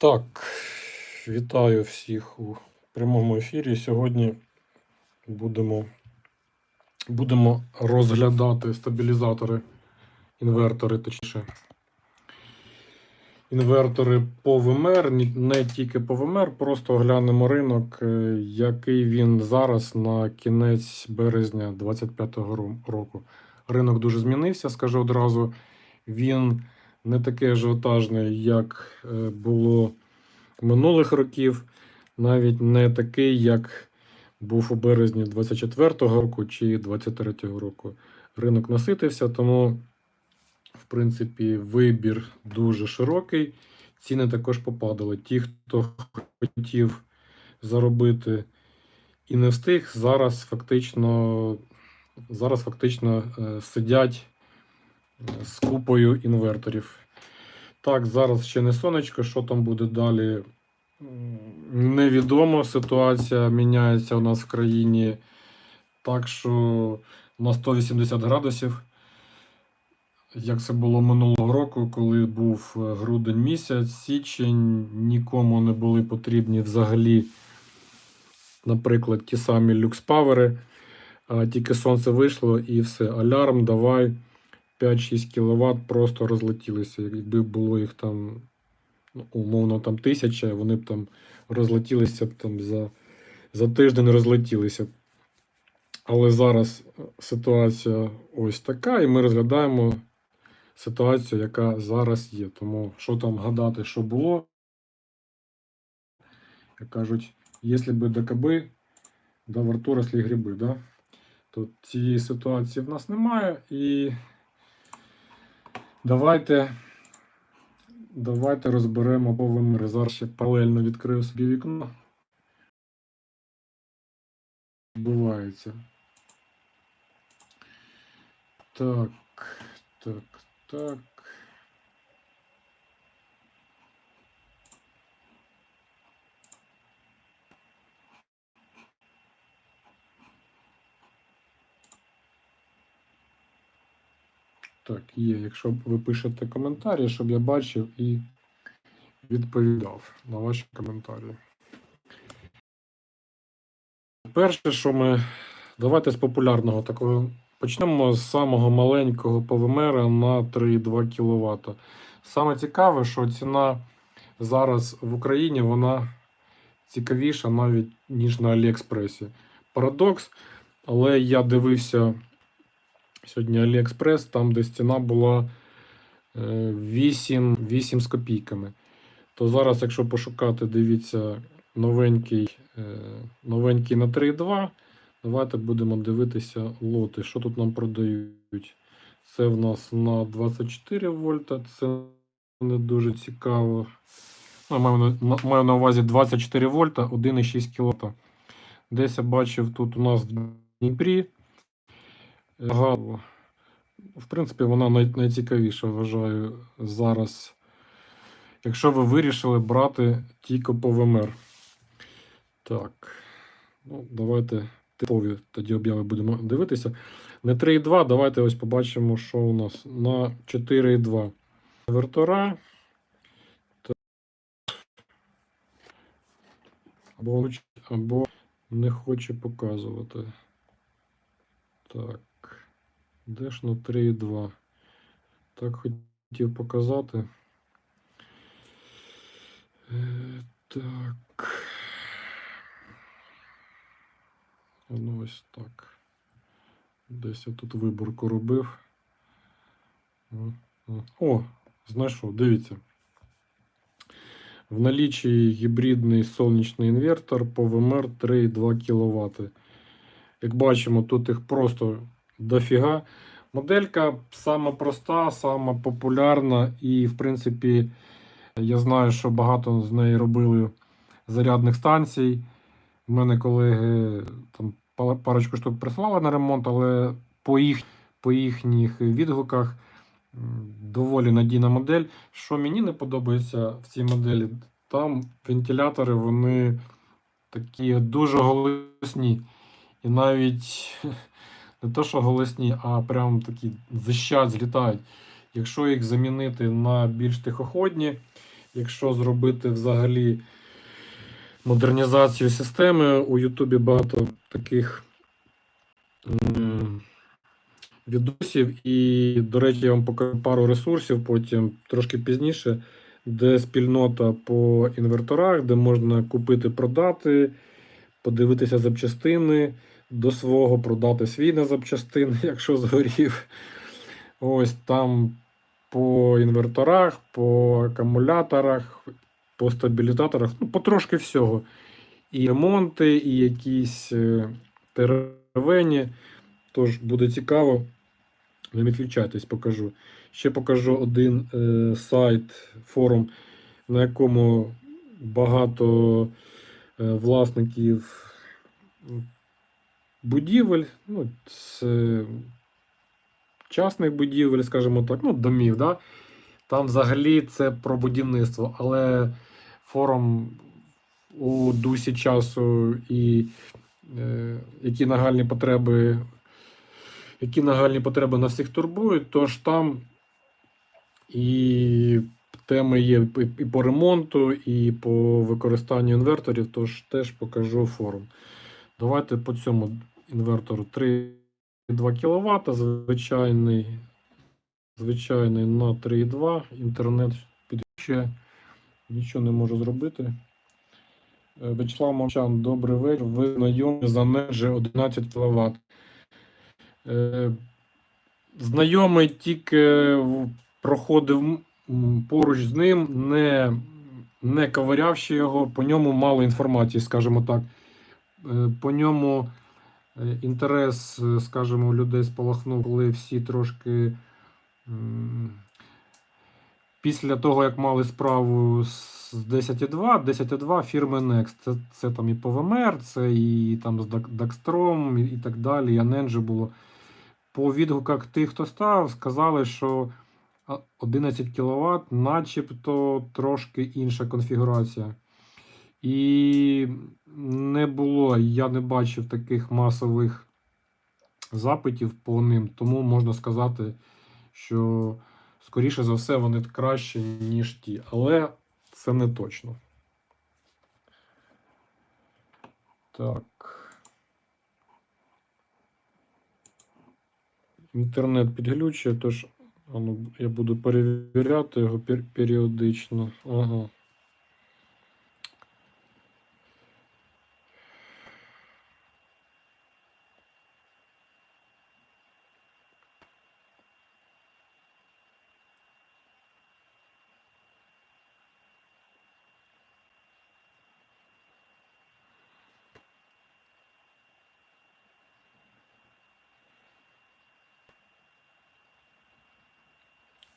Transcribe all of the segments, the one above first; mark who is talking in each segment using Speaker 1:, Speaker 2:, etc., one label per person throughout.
Speaker 1: Так, вітаю всіх у прямому ефірі. Сьогодні будемо, будемо розглядати стабілізатори, інвертори, точніше. Інвертори по ВМР, не тільки по ВМР, просто оглянемо ринок, е, який він зараз на кінець березня 2025 року. Ринок дуже змінився, скажу одразу. Він не такий ажіотажний, як е, було минулих років, навіть не такий, як був у березні 24-го року чи 23-го року. Ринок наситився, тому, в принципі, вибір дуже широкий. Ціни також попадали. Ті, хто хотів заробити і не встиг, зараз фактично, зараз фактично е, сидять з купою інверторів. Так, зараз ще не сонечко, що там буде далі. Невідомо. Ситуація міняється у нас в країні так, що на 180 градусів. Як це було минулого року, коли був е, грудень місяць, січень, нікому не були потрібні взагалі, наприклад, ті самі люкспавери. Тільки сонце вийшло і все. Алярм, давай. 5-6 кВт просто розлетілися. Якби було їх там, ну, умовно, там тисяча, вони б там розлетілися б там за, за тиждень розлетілися. Але зараз ситуація ось така, і ми розглядаємо ситуацію, яка зараз є. Тому що там гадати, що було, як кажуть, якщо би до каби, до варту росли гриби, да? то цієї ситуації в нас немає. І Давайте, давайте розберемо ВМР. Зараз ще паралельно відкрию собі вікно. Відбувається. Так, так, так. Так, є. Якщо ви пишете коментарі, щоб я бачив і відповідав на ваші коментарі. Перше, що ми. Давайте з популярного такого. Почнемо з самого маленького ПВМР на 3,2 кВт. Саме цікаве, що ціна зараз в Україні вона цікавіша навіть, ніж на Аліекспресі. Парадокс, але я дивився сьогодні Аліекспрес, там, де ціна була е, 8, 8 з копійками. То зараз, якщо пошукати, дивіться, новенький, е, новенький на 3,2. Давайте будемо дивитися лоти. Що тут нам продають? Це в нас на 24 вольта. Це не дуже цікаво. Ну, маю, на- маю на увазі 24 вольта, 1,6 кВт. Десь я бачив тут у нас в Дніпрі. Е, В принципі, вона най- найцікавіша, вважаю, зараз. Якщо ви вирішили брати тільки по ВМР. Так. Ну, давайте типові тоді обяви будемо дивитися. Не 3,2, давайте ось побачимо, що у нас на 4,2. Вертора. Або, або не хоче показувати. Так. Де ж на 3,2? Так хотів показати. Е, так. Воно ось так. Десь я тут виборку робив. О, знайшов, дивіться. В налічі гібридний сонячний інвертор по ВМР 3,2 кВт. Як бачимо, тут їх просто дофіга. Моделька сама проста, сама популярна, і, в принципі, я знаю, що багато з неї робили зарядних станцій. У мене колеги там парочку штук прислали на ремонт, але по, їх, по їхніх відгуках доволі надійна модель. Що мені не подобається в цій моделі, там вентилятори вони такі дуже голосні. І навіть не то, що голосні, а прям такі зищать, злітають. Якщо їх замінити на більш тихоходні, якщо зробити взагалі модернізацію системи, у Ютубі багато таких відосів. І, до речі, я вам покажу пару ресурсів потім трошки пізніше, де спільнота по інверторах, де можна купити, продати, подивитися запчастини до свого, продати свій на запчастини, якщо згорів. Ось там по інверторах, по акумуляторах, по стабілізаторах, ну, потрошки всього. І ремонти, і якісь е, теревені. Тож буде цікаво. Не відключайтесь, покажу. Ще покажу один е, сайт, форум, на якому багато е, власників будівель, ну, з е, частних будівель, скажімо так, ну, домів. Да? Там взагалі це про будівництво, але форум у дусі часу і е, які нагальні потреби, які нагальні потреби на всіх турбують, тож там і теми є і по ремонту, і по використанню інверторів, тож теж покажу форум. Давайте по цьому інвертору 3,2 кВт, звичайний, звичайний на 3,2, інтернет підключує, нічого не можу зробити. Е, Вячеслав Мовчан, добрий вечір. Ви знайомі за межі 11 кВт. Знайомий тільки проходив поруч з ним, не, не ковирявши його, по ньому мало інформації, скажімо так. Е, По ньому е, інтерес, е, скажімо, людей спалахнув, коли всі трошки після того, як мали справу з 10.2, 10.2 фірми Next. Це, це там і PowerMer, це і там з Daxtrom, і, так далі, і Anenji було. По відгуках тих, хто став, сказали, що 11 кВт, начебто трошки інша конфігурація. І не було, я не бачив таких масових запитів по ним, тому можна сказати, що скоріше за все вони краще, ніж ті. Але це не точно. Так. Інтернет підглючує, тож я буду перевіряти його періодично. Ага.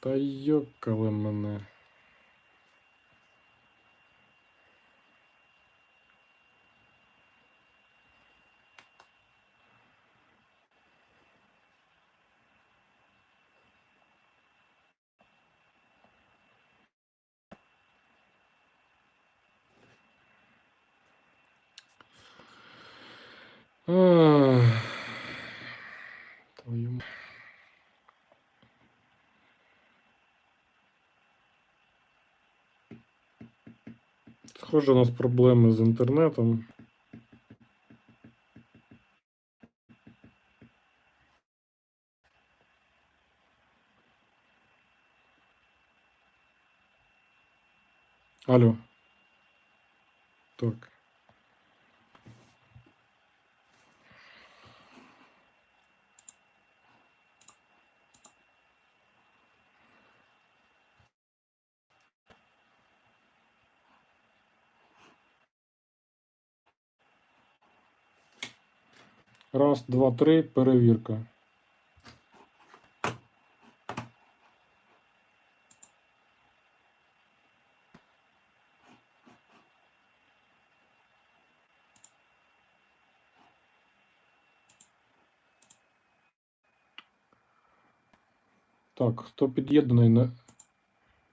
Speaker 1: Та йокали мене. Схоже, у нас проблеми з інтернетом. Алло. Так. Раз, два, три, перевірка. Так, хто під'єднаний, на-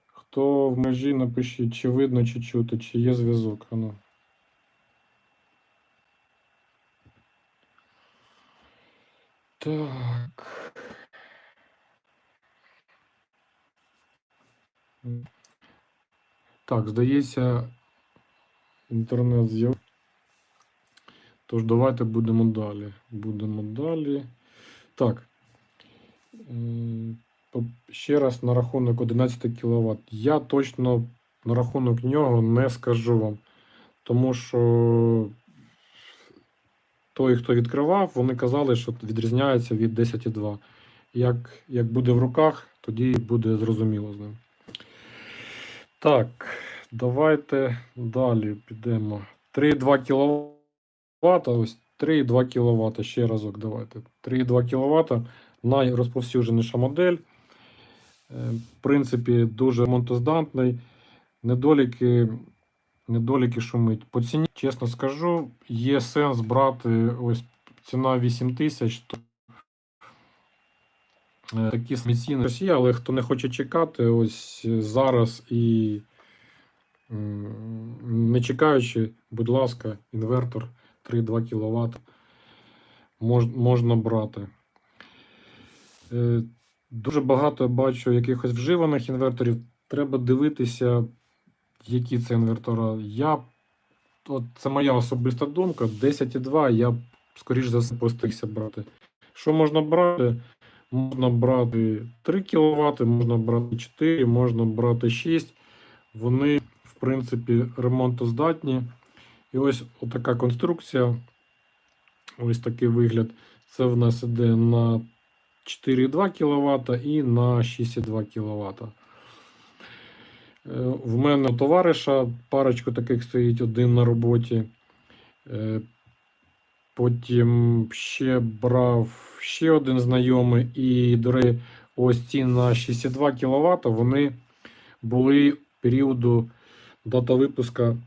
Speaker 1: хто в межі, напишіть, чи видно, чи чути, чи є зв'язок. Ану. Так. Так, здається, інтернет з'явився. Тож давайте будемо далі. Будемо далі. Так. Ще раз на рахунок 11 кВт. Я точно на рахунок нього не скажу вам. Тому що той, хто відкривав, вони казали, що відрізняється від 10,2. Як, як буде в руках, тоді буде зрозуміло з ним. Так, давайте далі підемо. 3,2 кВт. Ось 3,2 кВт. Ще разок давайте. 3,2 кВт. Найрозповсюдженіша модель. Е, В принципі, дуже монтоздатний. Недоліки, недоліки шумить. По ціні, чесно скажу, є сенс брати ось ціна 8 тисяч. То е, такі самі ціни Росія, але хто не хоче чекати, ось зараз і не чекаючи, будь ласка, інвертор 3,2 кВт мож, можна брати. Е, Дуже багато бачу якихось вживаних інверторів. Треба дивитися, які це інвертора. Я, от це моя особиста думка. 10,2 я скоріш за все, постигся брати. Що можна брати? Можна брати 3 кВт, можна брати 4, можна брати 6. Вони, в принципі, ремонтоздатні. І ось така конструкція. Ось такий вигляд. Це в нас іде на 4,2 кВт і на 6,2 кВт. Е, В мене у товариша парочку таких стоїть один на роботі. Е, Потім ще брав ще один знайомий, і, до речі, ось ці на 6,2 кВт вони були періоду дата випуска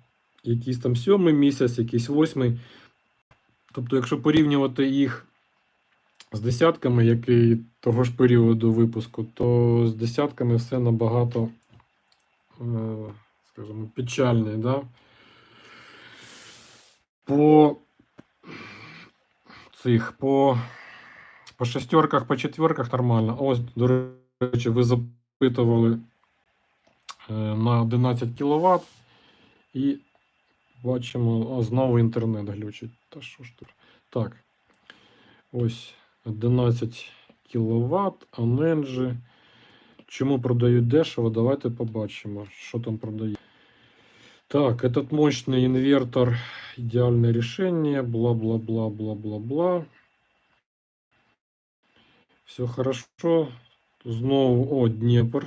Speaker 1: якийсь там сьомий місяць, якийсь восьмий. Тобто, якщо порівнювати їх з десятками, які того ж періоду випуску, то з десятками все набагато, скажімо, печальний. Да? По цих, по, по шестерках, по четверках нормально. Ось, до речі, ви запитували е, на 11 кВт і бачимо, о, знову інтернет глючить. Та що ж тут? Так. Ось 11 кВт, Аненджі. Чому продають дешево? Давайте побачимо, що там продають. Так, этот мощный инвертор, идеальное решение, бла-бла-бла-бла-бла-бла. Все хорошо. Знову, о, Дніпр.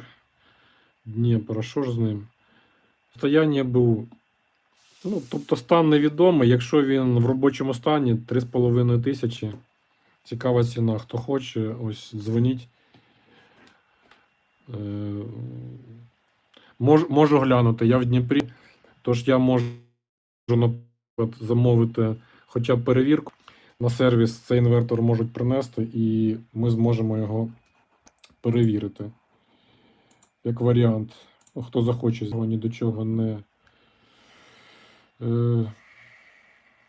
Speaker 1: Дніпр, а що ж з ним? Стояння був. Ну, тобто стан невідомий. Якщо він в робочому стані 3,5 тисячі. Цікава ціна. Хто хоче, ось дзвоніть. Е, мож, можу глянути. Я в Дніпрі. Тож я можу, наприклад, замовити хоча б перевірку на сервіс. Цей інвертор можуть принести, і ми зможемо його перевірити. Як варіант. Хто захоче, його ні до чого не, е,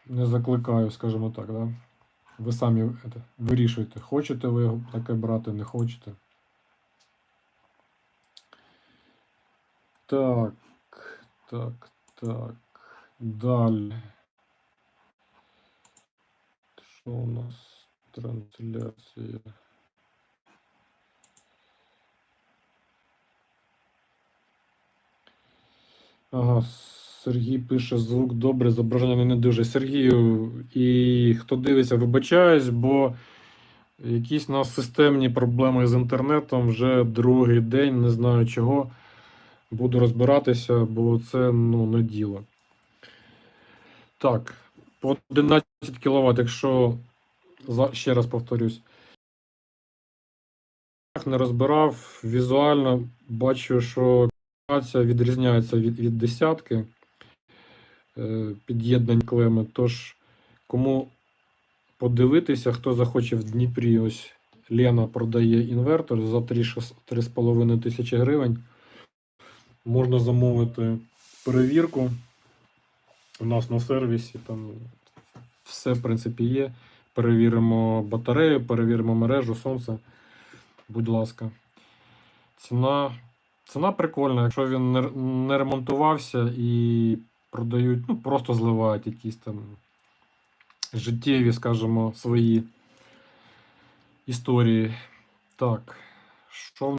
Speaker 1: не закликаю, скажімо так. Да? Ви самі это, вирішуєте, хочете ви його таке брати, не хочете. Так, так, так. Далі. Що у нас? Трансляція. Ага, Сергій пише звук добре, зображення не дуже. Сергію, і хто дивиться, вибачаюсь, бо якісь у нас системні проблеми з інтернетом вже другий день, не знаю чого. Буду розбиратися, бо це ну, не діло. Так, по 11 кВт, якщо ще раз повторюсь, не розбирав, візуально бачу, що комунікація відрізняється від, від десятки е, під'єднань клеми. Тож, кому подивитися, хто захоче в Дніпрі, ось Лена продає інвертор за 3,5 тисячі гривень. Можна замовити перевірку. У нас на сервісі там все, в принципі, є. Перевіримо батарею, перевіримо мережу, сонце. Будь ласка. Ціна Ціна прикольна, якщо він не, ремонтувався і продають, ну просто зливають якісь там життєві, скажімо, свої історії. Так, що